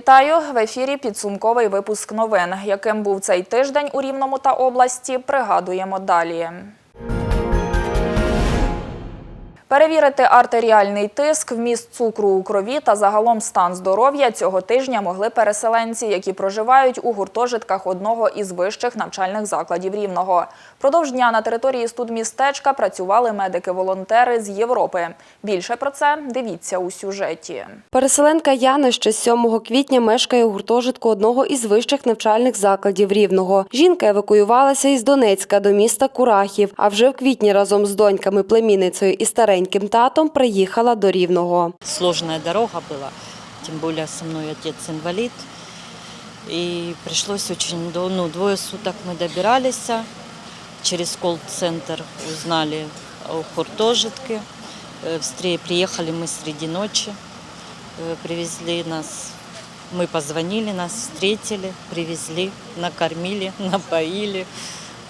Вітаю в ефірі. Підсумковий випуск новин. Яким був цей тиждень у Рівному та області, пригадуємо далі. Перевірити артеріальний тиск, вміст цукру у крові та загалом стан здоров'я цього тижня могли переселенці, які проживають у гуртожитках одного із вищих навчальних закладів Рівного. Продовж дня на території студмістечка працювали медики-волонтери з Європи. Більше про це дивіться у сюжеті. Переселенка Яна ще з 7 квітня мешкає у гуртожитку одного із вищих навчальних закладів Рівного. Жінка евакуювалася із Донецька до міста Курахів, а вже в квітні разом з доньками, племінницею і стареньким татом приїхала до Рівного. сложная дорога была, тем более со мной отец инвалид. И пришлось очень, дол- ну, двое суток мы добирались. Через колл-центр узнали о хуртожитке. Э, встре- Приехали мы среди ночи, э, привезли нас, мы позвонили, нас встретили, привезли, накормили, напоили,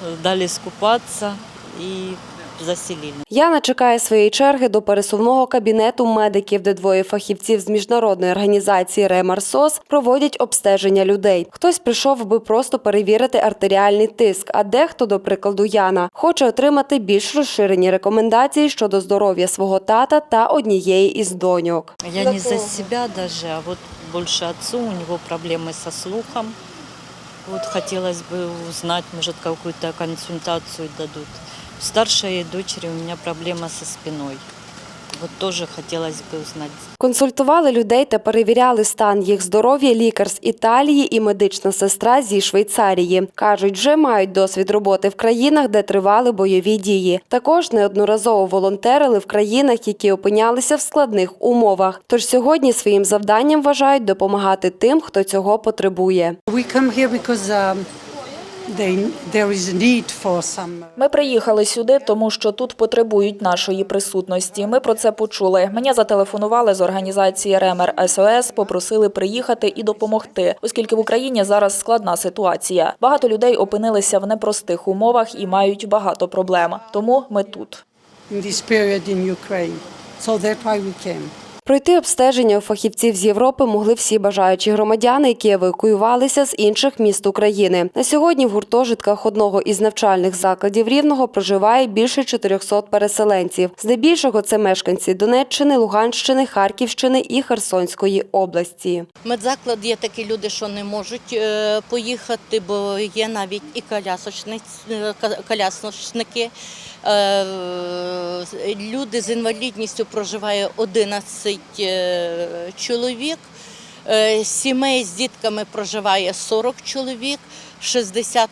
э, дали скупаться и заселили. Яна чекає своєї черги до пересувного кабінету медиків, де двоє фахівців з міжнародної організації Ремарсос проводять обстеження людей. Хтось прийшов, би просто перевірити артеріальний тиск, а дехто, до прикладу, Яна, хоче отримати більш розширені рекомендації щодо здоров'я свого тата та однієї із доньок. Я не за себя даже, а вот больше отцу, у него проблемы со слухом. Вот хотелось бы узнать, может, какую-то консультацию дадут. Старшей дочери у меня проблема со спиной. Вот тоже хотелось бы узнать. Консультували людей та перевіряли стан їх здоров'я лікар з Італії і медична сестра зі Швейцарії. Кажуть, вже мають досвід роботи в країнах, де тривали бойові дії. Також неодноразово волонтерили в країнах, які опинялися в складних умовах. Тож сьогодні своїм завданням вважають допомагати тим, хто цього потребує. Ми приїхали сюди, тому що тут потребують нашої присутності. Ми про це почули. Мені зателефонували з організації Ремер СОС, попросили приїхати і допомогти, оскільки в Україні зараз складна ситуація. Багато людей опинилися в непростих умовах і мають багато проблем. Тому ми тут. So that's why we came. Пройти обстеження у фахівців з Європи могли всі бажаючі громадяни, які евакуювалися з інших міст України. На сьогодні в гуртожитках одного із навчальних закладів Рівного проживає більше 400 переселенців. Здебільшого це мешканці Донеччини, Луганщини, Харківщини і Херсонської області. Медзаклад є такі люди, що не можуть е, поїхати, бо є навіть і колясочниць- е, Люди з інвалідністю проживає 11 е, чоловік. Е, Сімей з дітками проживає 40 чоловік, 60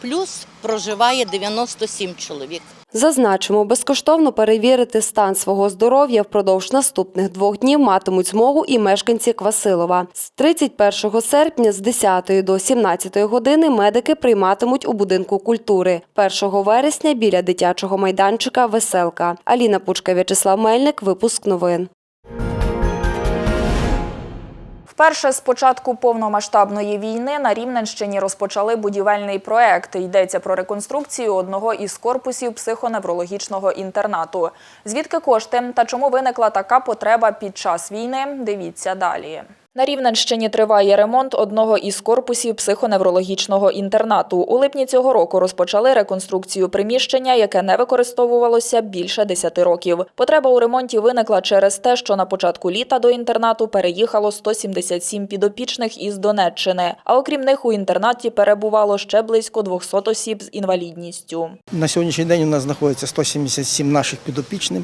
плюс проживає 97 чоловік. Зазначимо, безкоштовно перевірити стан свого здоров'я впродовж наступних двох днів матимуть змогу і мешканці Квасилова. З 31 серпня з 10 до 17 години медики прийматимуть у будинку культури. 1 вересня біля дитячого майданчика Веселка. Аліна Пучка, В'ячеслав Мельник. Випуск новин. Вперше з початку повномасштабної війни на Рівненщині розпочали будівельний проект. Йдеться про реконструкцію одного із корпусів психоневрологічного інтернату. Звідки кошти та чому виникла така потреба під час війни? Дивіться далі. На Рівненщині триває ремонт одного із корпусів психоневрологічного інтернату. У липні цього року розпочали реконструкцію приміщення, яке не використовувалося більше 10 років. Потреба у ремонті виникла через те, що на початку літа до інтернату переїхало 177 підопічних із Донеччини. А окрім них у інтернаті перебувало ще близько 200 осіб з інвалідністю. На сьогоднішній день у нас знаходиться 177 наших підопічних.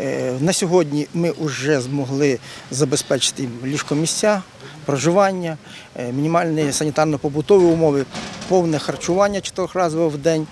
Е, На сьогодні ми вже змогли забезпечити їм проживання, е, мінімальні санітарно-побутові умови, повне харчування чотирьохразове в день.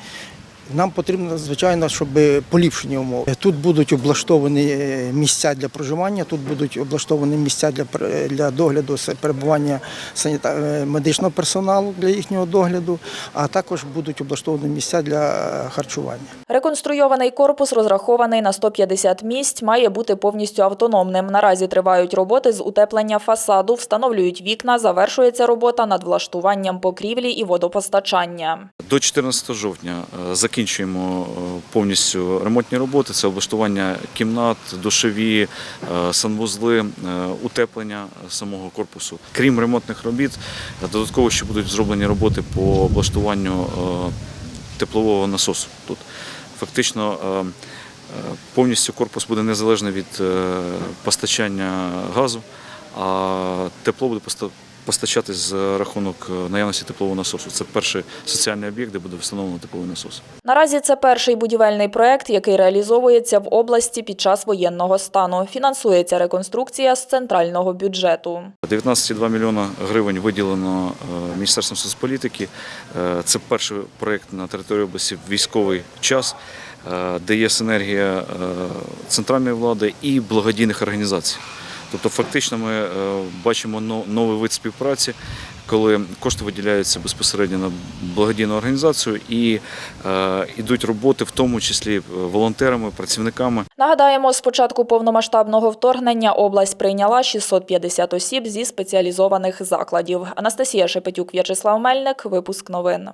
Нам потрібно, звичайно, щоб поліпшені умови. Тут будуть облаштовані е, місця для проживання, тут будуть облаштовані місця для, пер- для догляду перебування саніта- е, медичного персоналу для їхнього догляду, а також будуть облаштовані місця для е, харчування. Реконструйований корпус розрахований на 150 місць, має бути повністю автономним. Наразі тривають роботи з утеплення фасаду, встановлюють вікна, завершується робота над влаштуванням покрівлі і водопостачання. До 14 жовтня е, закінчиться закінчуємо е, повністю ремонтні роботи. Це облаштування кімнат, душові, е, санвузли, е, утеплення самого корпусу. Крім ремонтних робіт, додатково ще будуть зроблені роботи по облаштуванню теплового насосу тут. Фактично повністю корпус буде незалежний від постачання газу, а тепло буде поста- постачатись за рахунок е, наявності теплового насосу. Це перший соціальний об'єкт, де буде встановлено тепловий насос. Наразі це перший будівельний проект, який реалізовується в області під час воєнного стану. Фінансується реконструкція з центрального бюджету. 19,2 мільйона гривень виділено е, Міністерством соцполітики. Е, Це перший проєкт на території області в військовий час, де є синергія центральної влади і благодійних організацій. Тобто, фактично, ми е, бачимо но- новий вид співпраці, коли кошти виділяються безпосередньо на благодійну організацію і е, йдуть роботи, в тому числі е, волонтерами, працівниками. Нагадаємо, з початку повномасштабного вторгнення область прийняла 650 осіб зі спеціалізованих закладів. Анастасія Шепетюк, В'ячеслав Мельник. Випуск новин.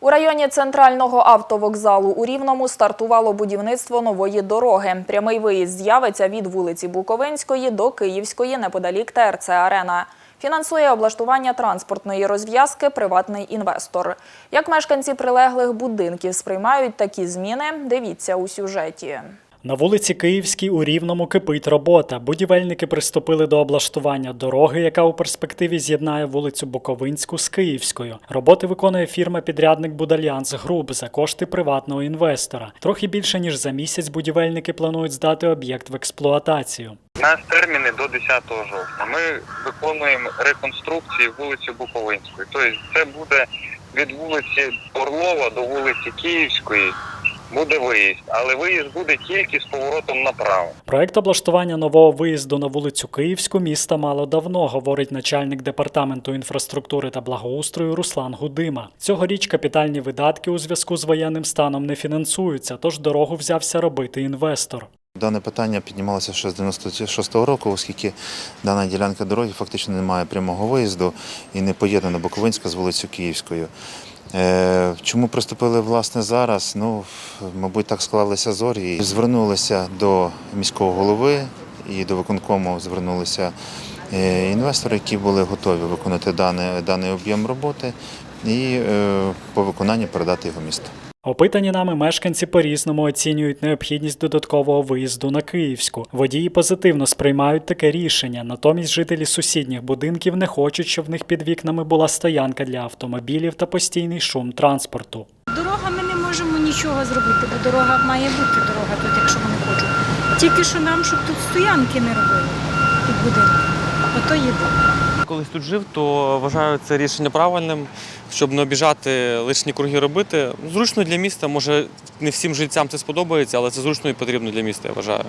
У районі центрального автовокзалу у Рівному стартувало будівництво нової дороги. Прямий виїзд з'явиться від вулиці Буковинської до Київської неподалік ТРЦ Арена. Фінансує облаштування транспортної розв'язки приватний інвестор. Як мешканці прилеглих будинків сприймають такі зміни, дивіться у сюжеті. На вулиці Київській у Рівному кипить робота. Будівельники приступили до облаштування дороги, яка у перспективі з'єднає вулицю Буковинську з Київською. Роботи виконує фірма-підрядник Будальянс Груп за кошти приватного інвестора. Трохи більше ніж за місяць будівельники планують здати об'єкт в експлуатацію. Нас терміни до 10 жовтня. Ми виконуємо реконструкції вулиці Буковинської. Тобто це буде від вулиці Орлова до вулиці Київської буде виїзд, але виїзд буде тільки з поворотом направо. Проект облаштування нового виїзду на вулицю Київську міста мало давно, говорить начальник департаменту інфраструктури та благоустрою Руслан Гудима. Цьогоріч капітальні видатки у зв'язку з воєнним станом не фінансуються, тож дорогу взявся робити інвестор. Дане питання піднімалося ще з 96-го року, оскільки дана ділянка дороги фактично не має прямого виїзду і не поєднана Буковинська з вулицею Київською. Е, Чому приступили власне зараз? Ну, мабуть, так склалися зорі. Звернулися до міського голови і до виконкому звернулися е, інвестори, які були готові виконати даний, даний об'єм роботи і е, по виконанню передати його місту. Опитані нами мешканці по-різному оцінюють необхідність додаткового виїзду на Київську. Водії позитивно сприймають таке рішення. Натомість жителі сусідніх будинків не хочуть, щоб в них під вікнами була стоянка для автомобілів та постійний шум транспорту. Дорога ми не можемо нічого зробити, бо дорога має бути дорога тут, якщо вони хочуть. Тільки що нам, щоб тут стоянки не робили під будинком. Ото є добре. Колись тут жив, то вважаю це рішення правильним, щоб не обіжати лишні круги робити. Зручно для міста, може не всім жильцям це сподобається, але це зручно і потрібно для міста, я вважаю.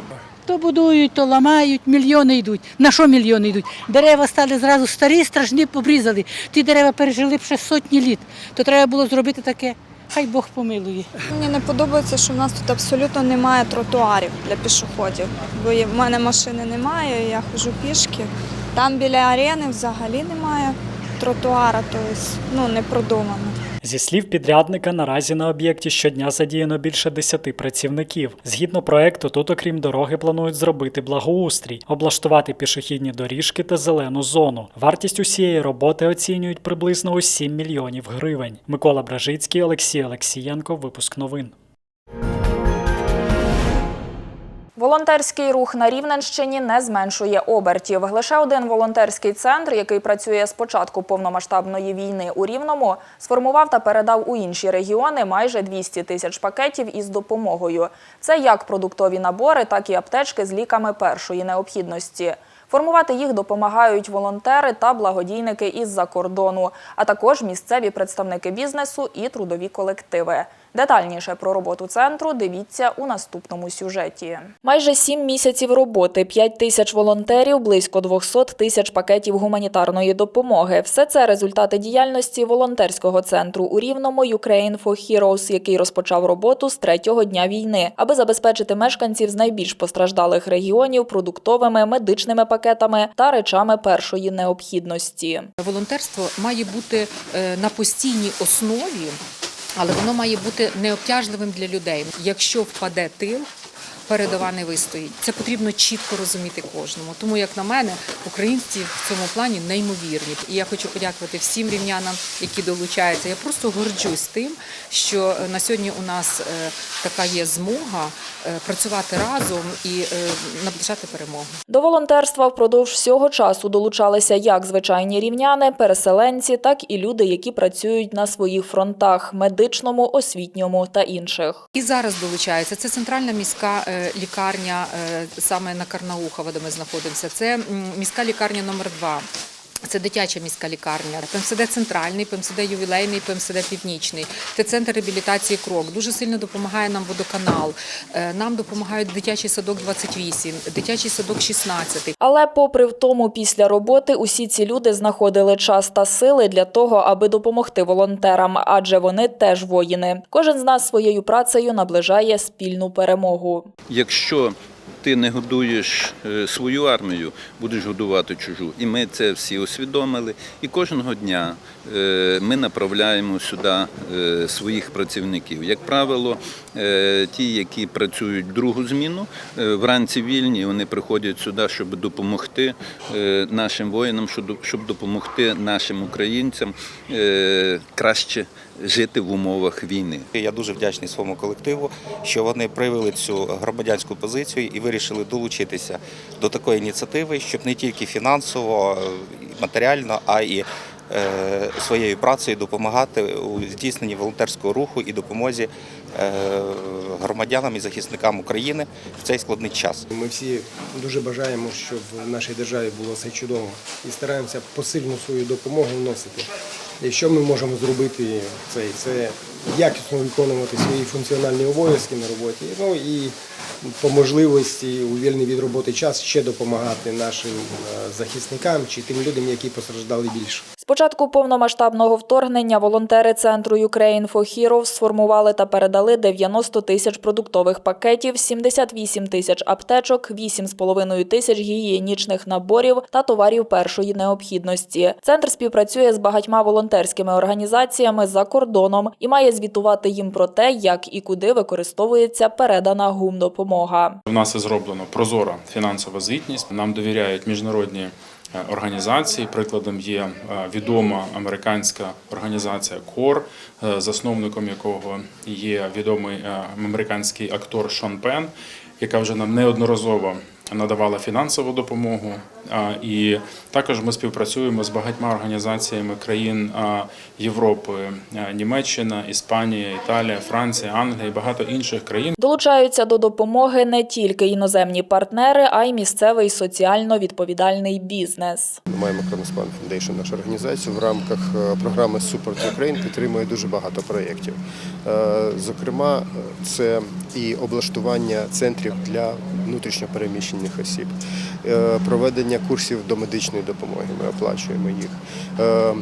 То будують, то ламають, мільйони йдуть. На що мільйони йдуть? Дерева стали зразу старі, страшні, обрізали. Ті дерева пережили б ще сотні літ. То треба було зробити таке. Хай Бог помилує. Мені не подобається, що в нас тут абсолютно немає тротуарів для пішоходів. Бо в мене машини немає, я ходжу пішки. Там біля арени взагалі немає тротуара, тобто ну, не продумано. Зі слів підрядника, наразі на об'єкті щодня задіяно більше 10 працівників. Згідно проекту, тут, окрім дороги, планують зробити благоустрій, облаштувати пішохідні доріжки та зелену зону. Вартість усієї роботи оцінюють приблизно у 7 мільйонів гривень. Микола Бражицький, Олексій Олексієнко. Випуск новин. Волонтерський рух на Рівненщині не зменшує обертів. Лише один волонтерський центр, який працює з початку повномасштабної війни у Рівному, сформував та передав у інші регіони майже 200 тисяч пакетів із допомогою. Це як продуктові набори, так і аптечки з ліками першої необхідності. Формувати їх допомагають волонтери та благодійники із-за кордону, а також місцеві представники бізнесу і трудові колективи. Детальніше про роботу центру дивіться у наступному сюжеті. Майже сім місяців роботи, 5 тисяч волонтерів, близько 200 тисяч пакетів гуманітарної допомоги. Все це результати діяльності волонтерського центру у Рівному Ukraine for Heroes, який розпочав роботу з третього дня війни, аби забезпечити мешканців з найбільш постраждалих регіонів продуктовими, медичними пакетами та речами першої необхідності. Волонтерство має бути е, на постійній основі, але воно має бути необтяжливим для людей. Якщо впаде тил, передова не вистоїть. Це потрібно чітко розуміти кожному. Тому, як на мене, українці в цьому плані неймовірні. І я хочу подякувати всім рівнянам, які долучаються. Я просто горджусь тим, що на сьогодні у нас е, така є змога е, працювати разом і е, наближати перемогу. До волонтерства впродовж всього часу долучалися як звичайні рівняни, переселенці, так і люди, які працюють на своїх фронтах медичному, освітньому та інших. І зараз долучається. Це центральна міська е, лікарня е, саме на Карнаухова, де ми знаходимося. Це міська лікарня номер 2 це дитяча міська лікарня, ПМСД центральний, ПМСД ювілейний, ПМСД північний. Це центр реабілітації крок. Дуже сильно допомагає нам водоканал. Е, Нам допомагають дитячий садок 28, дитячий садок 16. Але, попри в тому, після роботи усі ці люди знаходили час та сили для того, аби допомогти волонтерам, адже вони теж воїни. Кожен з нас своєю працею наближає спільну перемогу. Якщо ти не годуєш е, свою армію, будеш годувати чужу. І ми це всі усвідомили. І кожного дня ми направляємо сюди е, своїх працівників. Як правило, е, ті, які працюють другу зміну, е, вранці вільні, вони приходять сюди, щоб допомогти е, нашим воїнам, щоб- допомогти нашим українцям е, краще жити в умовах війни. Я дуже вдячний своєму колективу, що вони проявили цю громадянську позицію і вирішили долучитися до такої ініціативи, щоб не тільки фінансово, е, матеріально, а е, своєю працею допомагати у здійсненні волонтерського руху і допомозі е, громадянам і захисникам України в цей складний час. Ми всі дуже бажаємо, щоб в нашій державі було все чудово і стараємося посильну свою допомогу вносити. І що ми можемо зробити це, це якісно виконувати свої функціональні обов'язки на роботі. Ну і по можливості у вільний від роботи час ще допомагати нашим е, захисникам чи тим людям, які постраждали більше. З початку повномасштабного вторгнення волонтери центру Ukraine for Heroes сформували та передали 90 тисяч продуктових пакетів, 78 тисяч аптечок, 8,5 тисяч гігієнічних наборів та товарів першої необхідності. Центр співпрацює з багатьма волонтерськими організаціями за кордоном і має звітувати їм про те, як і куди використовується передана гумдопомога. У нас зроблено прозора фінансова звітність. Нам довіряють міжнародні е, організації. Прикладом є е, відома американська організація КОР, е, засновником якого є відомий американський актор Шон Пен, яка вже нам неодноразово надавала фінансову допомогу. І також ми співпрацюємо з багатьма організаціями країн Європи, е, Німеччина, Іспанія, Італія, Франція, Англія і багато інших країн. Долучаються до допомоги не тільки іноземні партнери, а й місцевий соціально відповідальний бізнес. Ми маємо Кроноспан Foundation, нашу організацію. В рамках е, програми Support Ukraine підтримує дуже багато проєктів. Е, Зокрема, це і облаштування центрів для внутрішньопереміщених осіб, е, проведення курсів до медичної допомоги. Ми оплачуємо їх, е,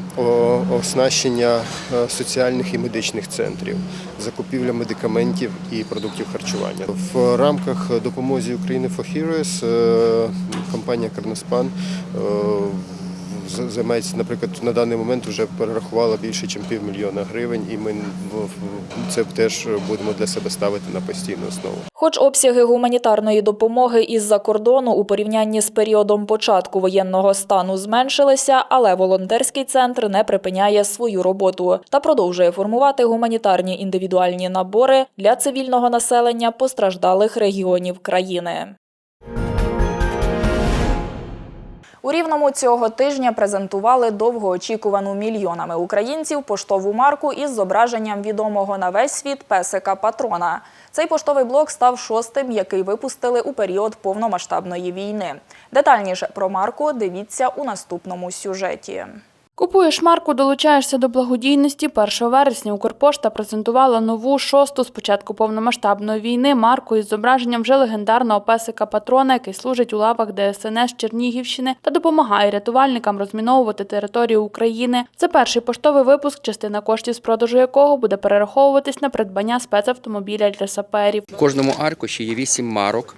оснащення е, соціальних і медичних центрів, закупівля медикаментів і продуктів харчування. В рамках допомоги України for Heroes е, компанія Карноспан займається, наприклад, на даний момент вже перерахувала більше, ніж півмільйона гривень, і ми це теж будемо для себе ставити на постійну основу. Хоч обсяги гуманітарної допомоги із-за кордону у порівнянні з періодом початку воєнного стану зменшилися, але волонтерський центр не припиняє свою роботу та продовжує формувати гуманітарні індивідуальні набори для цивільного населення постраждалих регіонів країни. У Рівному цього тижня презентували довгоочікувану мільйонами українців поштову марку із зображенням відомого на весь світ песика Патрона. Цей поштовий блок став шостим, який випустили у період повномасштабної війни. Детальніше про марку дивіться у наступному сюжеті. Купуєш марку, долучаєшся до благодійності. 1 вересня Укрпошта презентувала нову шосту з початку повномасштабної війни марку із зображенням вже легендарного песика патрона, який служить у лавах ДСНС Чернігівщини та допомагає рятувальникам розміновувати територію України. Це перший поштовий випуск, частина коштів з продажу якого буде перераховуватись на придбання спецавтомобіля для саперів. В кожному аркуші є 8 марок.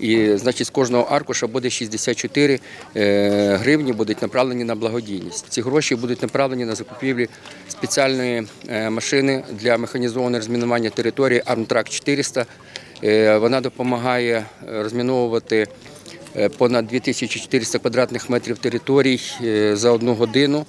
І значить, з кожного аркуша буде 64 е, гривні будуть направлені на благодійність. Ці гроші будуть направлені на закупівлі спеціальної е, машини для механізованого розмінування території Armtrack 400. Е, Вона допомагає розміновувати понад 2400 квадратних метрів територій за одну годину.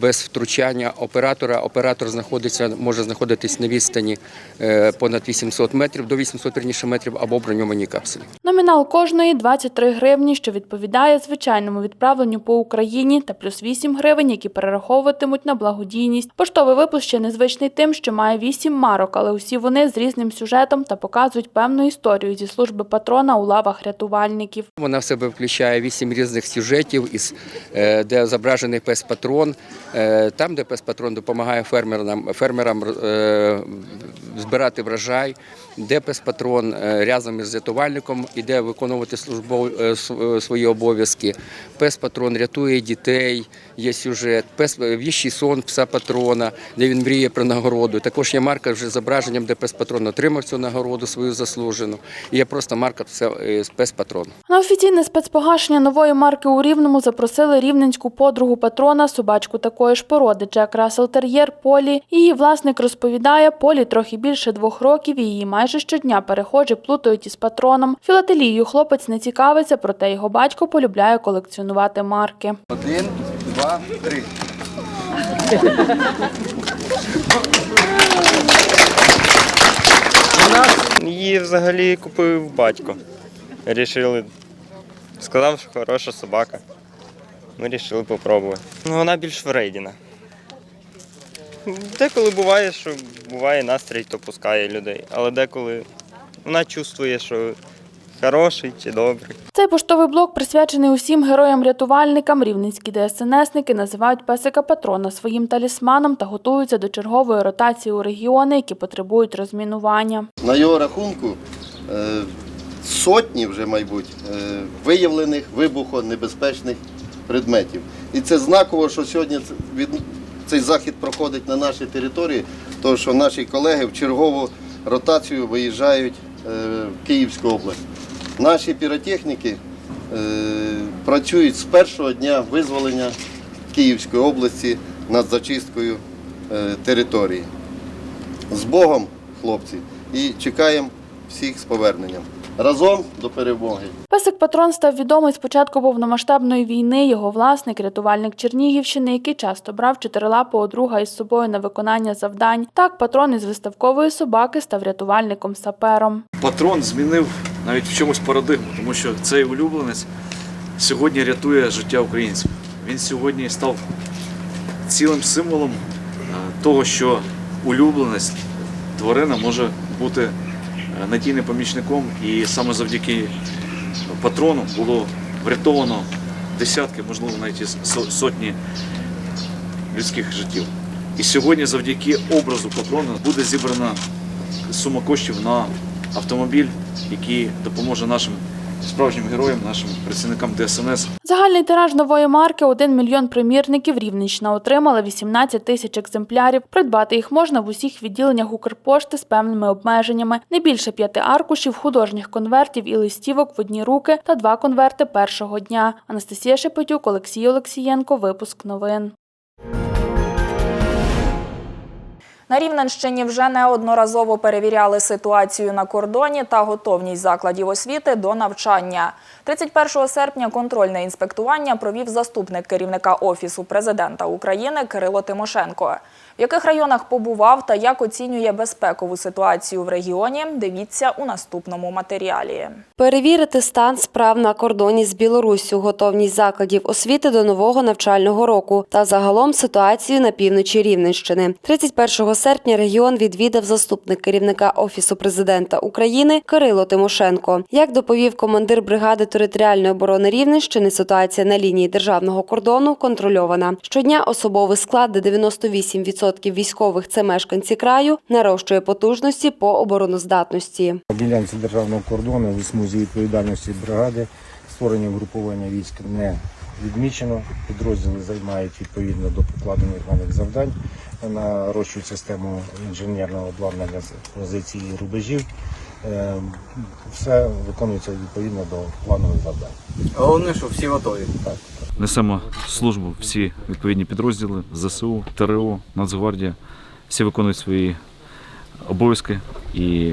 Без втручання оператора. Оператор знаходиться, може знаходитись на відстані е, понад 800 метрів, до 800 верніше метрів або броньованій капсулі. Номінал кожної 23 гривні, що відповідає звичайному відправленню по Україні, та плюс 8 гривень, які перераховуватимуть на благодійність. Поштовий випуск ще незвичний тим, що має 8 марок, але усі вони з різним сюжетом та показують певну історію зі служби патрона у лавах рятувальників. Вона в себе включає вісім різних сюжетів, е, де зображений пес-патрон. Е, Там, де пес-патрон допомагає фермерам, фермерам е, збирати врожай, де пес-патрон е, разом із рятувальником іде виконувати службові е, е, свої обов'язки. Пес-патрон рятує дітей, є сюжет. Пес віщий сон пса патрона, де він мріє про нагороду. Також є марка вже з зображенням, де пес-патрон отримав цю нагороду свою заслужену. І є просто марка «Псе- е, пес-патрон. На офіційне спецпогашення нової марки у Рівному запросили рівненську подругу патрона, собачку такої ж породи Джек Рассел Тер'єр Полі. Її власник розповідає, Полі трохи більше двох років і її майже щодня перехожі плутають із патроном. Філателією хлопець не цікавиться, проте його батько полюбляє колекціонувати марки. Один, два, три. Її взагалі купив батько. Рішили. Сказав, що хороша собака. Ми вирішили попробувати. Ну, вона більш врейдіна. Деколи буває, що буває настрій, то пускає людей. Але деколи вона чувствує, що хороший чи добрий. Цей поштовий блок присвячений усім героям-рятувальникам. Рівненські ДСНСники називають песика патрона своїм талісманом та готуються до чергової ротації у регіони, які потребують розмінування. На його рахунку е, сотні вже, мабуть, е, виявлених вибухонебезпечних предметів. І це знаково, що сьогодні від- цей захід проходить на нашій території, тому що наші колеги в чергову ротацію виїжджають е, в Київську область. Наші піротехніки е, працюють з першого дня визволення Київської області над зачисткою е, території. З Богом, хлопці, і чекаємо всіх з поверненням. Разом до перемоги. Песик Патрон став відомий з початку повномасштабної війни. Його власник, рятувальник Чернігівщини, який часто брав чотирилапого друга із собою на виконання завдань. Так, патрон із виставкової собаки став рятувальником-сапером. Патрон змінив навіть в чомусь парадигму, тому що цей улюбленець сьогодні рятує життя українців. Він сьогодні став цілим символом е, того, що улюбленець тварина може бути надійним помічником, і саме завдяки патрону було врятовано десятки, можливо, навіть сотні людських життів. І сьогодні, завдяки образу патрона, буде зібрана сума коштів на автомобіль, який допоможе нашим справжнім героям, нашим працівникам ДСНС Загальний тираж нової марки 1 мільйон примірників. Рівненщина отримала 18 тисяч екземплярів. Придбати їх можна в усіх відділеннях Укрпошти з певними обмеженнями. Не більше п'яти аркушів, художніх конвертів і листівок в одні руки та два конверти першого дня. Анастасія Шепетюк, Олексій Олексієнко. Випуск новин. На Рівненщині вже неодноразово перевіряли ситуацію на кордоні та готовність закладів освіти до навчання. 31 серпня контрольне інспектування провів заступник керівника Офісу президента України Кирило Тимошенко. В яких районах побував та як оцінює безпекову ситуацію в регіоні, дивіться у наступному матеріалі. Перевірити стан справ на кордоні з Білоруссю, готовність закладів освіти до нового навчального року та загалом ситуацію на півночі Рівненщини. 31 серпня регіон відвідав заступник керівника Офісу президента України Кирило Тимошенко. Як доповів командир бригади територіальної оборони Рівненщини, ситуація на лінії державного кордону контрольована. Щодня особовий склад, де 98% військових це мешканці краю, нарощує потужності по обороноздатності. На ділянці державного кордону в смузі відповідальності бригади створення угруповання військ не відмічено. Підрозділи займають відповідно до покладених на завдань, нарощують систему інженерного обладнання позиції рубежів. Е, Все виконується відповідно до планових завдань. Головне, що всі готові. Несемо службу всі відповідні підрозділи ЗСУ, ТРО, Нацгвардія. Всі виконують свої обов'язки і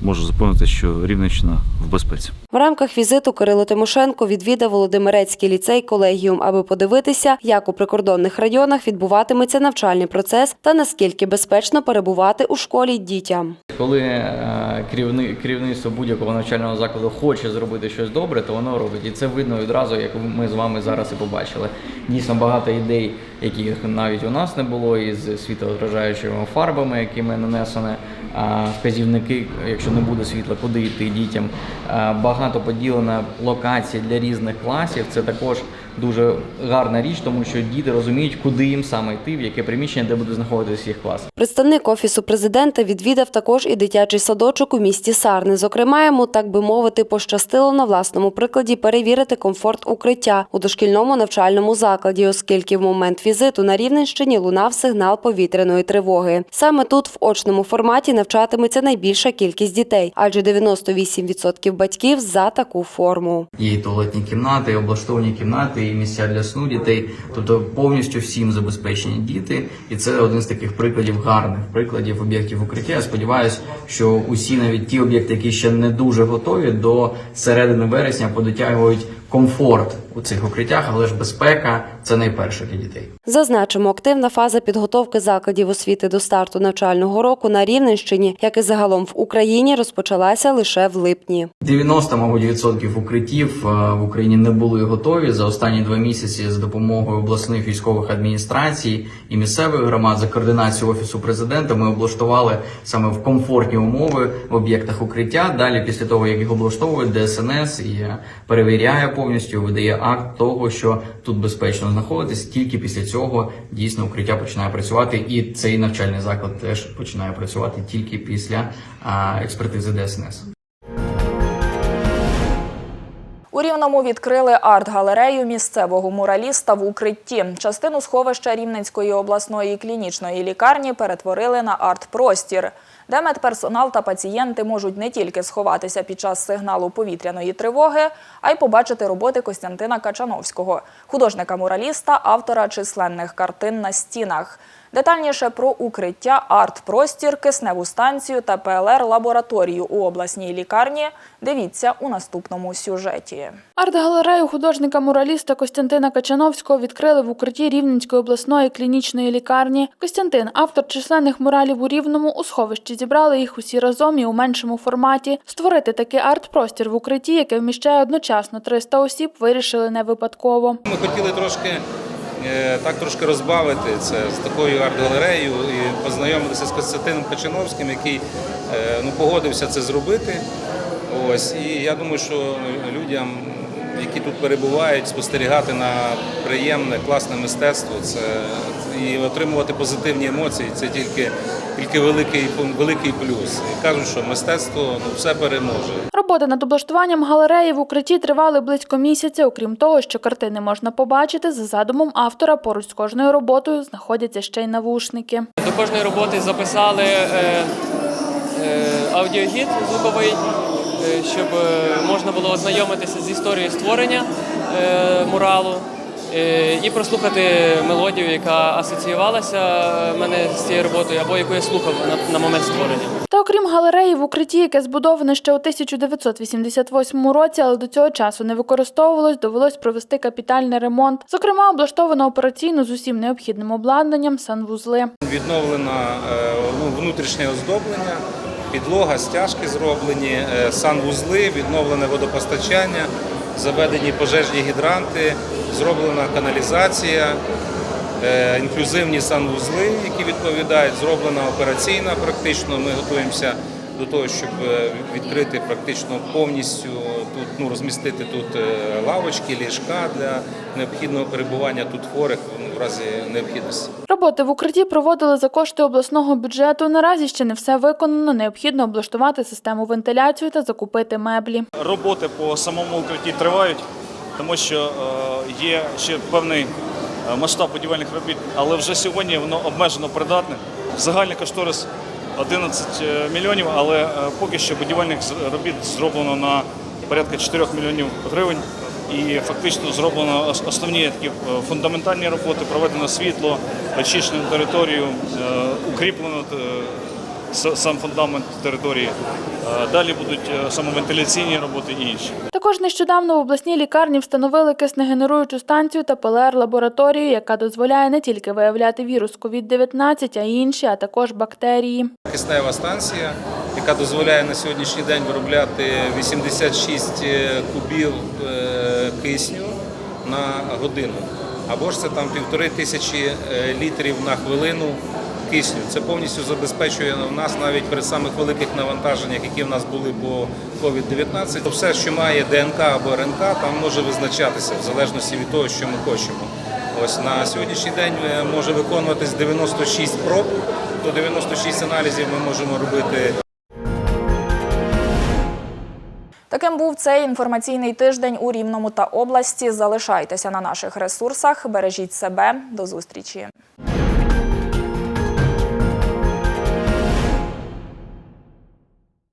можу запевнити, що Рівненщина в безпеці. В рамках візиту Кирило Тимошенко відвідав Володимирецький ліцей колегіум, аби подивитися, як у прикордонних районах відбуватиметься навчальний процес та наскільки безпечно перебувати у школі дітям. Коли е, керівництво будь-якого навчального закладу хоче зробити щось добре, то воно робить. І це видно відразу, як ми з вами зараз і побачили. Дійсно багато ідей, яких навіть у нас не було, із світлоотражаючими фарбами, якими нанесені а, вказівники, якщо не буде світла, куди йти дітям. Багато поділена локація для різних класів. Це також дуже гарна річ, тому що діти розуміють, куди їм саме йти, в яке приміщення, де буде знаходитися їх клас. Представник офісу президента відвідав також і дитячий садочок у місті Сарни. Зокрема, йому так би мовити, пощастило на власному прикладі перевірити комфорт укриття у дошкільному навчальному закладі, оскільки в момент візиту на Рівненщині лунав сигнал повітряної тривоги. Саме тут в очному форматі навчатиметься найбільша кількість дітей, адже 98% батьків за таку форму. Є і туалетні кімнати, і облаштовані кімнати, і місця для сну дітей. Тобто повністю всім забезпечені діти. І це один з таких прикладів, гарних прикладів об'єктів укриття. Я сподіваюся, що усі навіть ті об'єкти, які ще не дуже готові, до середини вересня подотягують комфорт у цих укриттях, але ж безпека це найперше для дітей. Зазначимо, активна фаза підготовки закладів освіти до старту навчального року на Рівненщині, як і загалом в Україні, розпочалася лише в липні. 90, мабуть, відсотків укриттів е, в Україні не були готові за останні два місяці з допомогою обласних військових адміністрацій і місцевих громад за координацією офісу президента. Ми облаштували саме в комфортні умови в об'єктах укриття. Далі, після того як їх облаштовують, ДСНС і перевіряє повністю, видає акт того, що тут безпечно знаходитись. Тільки після цього дійсно укриття починає працювати, і цей навчальний заклад теж починає працювати тільки після експертизи ДСНС. У Рівному відкрили арт-галерею місцевого мураліста в укритті. Частину сховища Рівненської обласної клінічної лікарні перетворили на арт-простір, де медперсонал та пацієнти можуть не тільки сховатися під час сигналу повітряної тривоги, а й побачити роботи Костянтина Качановського, художника-мураліста, автора численних картин на стінах. Детальніше про укриття, арт-простір, кисневу станцію та ПЛР-лабораторію у обласній лікарні дивіться у наступному сюжеті. Арт-галерею художника-мураліста Костянтина Качановського відкрили в укритті Рівненської обласної клінічної лікарні. Костянтин, автор численних муралів у Рівному, у сховищі зібрали їх усі разом і у меншому форматі. Створити такий арт-простір в укритті, яке вміщає одночасно 300 осіб, вирішили не випадково. Ми хотіли трошки так трошки розбавити це з такою арт-галереєю і познайомитися з Костянтином Качановським, який е, ну, погодився це зробити. Ось і я думаю, що людям, які тут перебувають, спостерігати на приємне, класне мистецтво, це і отримувати позитивні емоції це тільки, тільки великий, великий плюс. І кажуть, що мистецтво ну, все переможе. Роботи над облаштуванням галереї в укритті тривали близько місяця. Окрім того, що картини можна побачити, за задумом автора поруч з кожною роботою знаходяться ще й навушники. До кожної роботи записали е, е, аудіогід звуковий, щоб е, можна було ознайомитися з історією створення е, муралу е, і прослухати мелодію, яка асоціювалася в мене з цією роботою, або яку я слухав на, на момент створення. Та окрім галереї в укритті, яке збудоване ще у 1988 році, але до цього часу не використовувалось, довелось провести капітальний ремонт. Зокрема, облаштовано операційну з усім необхідним обладнанням, санвузли. Відновлено ну, внутрішнє оздоблення, підлога, стяжки зроблені, е, санвузли, відновлене водопостачання, заведені пожежні гідранти, зроблена каналізація. е, інклюзивні санвузли, які відповідають. Зроблена операційна практично. Ми готуємося до того, щоб е, відкрити практично повністю тут, ну розмістити тут е, лавочки, ліжка для необхідного перебування тут хворих ну, в разі необхідності. Роботи в укритті проводили за кошти обласного бюджету. Наразі ще не все виконано. Необхідно облаштувати систему вентиляції та закупити меблі. Роботи по самому укритті тривають, тому що е, є ще певний масштаб будівельних робіт, але вже сьогодні воно обмежено придатне. Загальний кошторис 11 мільйонів, але е, поки що будівельних робіт зроблено на порядка 4 мільйонів гривень. І фактично зроблено основні такі е, фундаментальні роботи, проведено світло, очищено територію, е, укріплено е, сам фундамент території. Е, Далі будуть е, самовентиляційні роботи і інші. Також нещодавно в обласній лікарні встановили киснегенеруючу станцію та ПЛР-лабораторію, яка дозволяє не тільки виявляти вірус COVID-19, а й інші, а також бактерії. Киснева станція, яка дозволяє на сьогоднішній день виробляти 86 кубів е, кисню на годину. Або ж це там півтори тисячі літрів на хвилину кисню. Це повністю забезпечує в нас навіть при самих великих навантаженнях, які в нас були по COVID-19. Все, що має ДНК або РНК, там може визначатися в залежності від того, що ми хочемо. Ось на сьогоднішній день е, може виконуватись 96 проб, то 96 аналізів ми можемо робити. Таким був цей інформаційний тиждень у Рівному та області. Залишайтеся на наших ресурсах, бережіть себе. До зустрічі.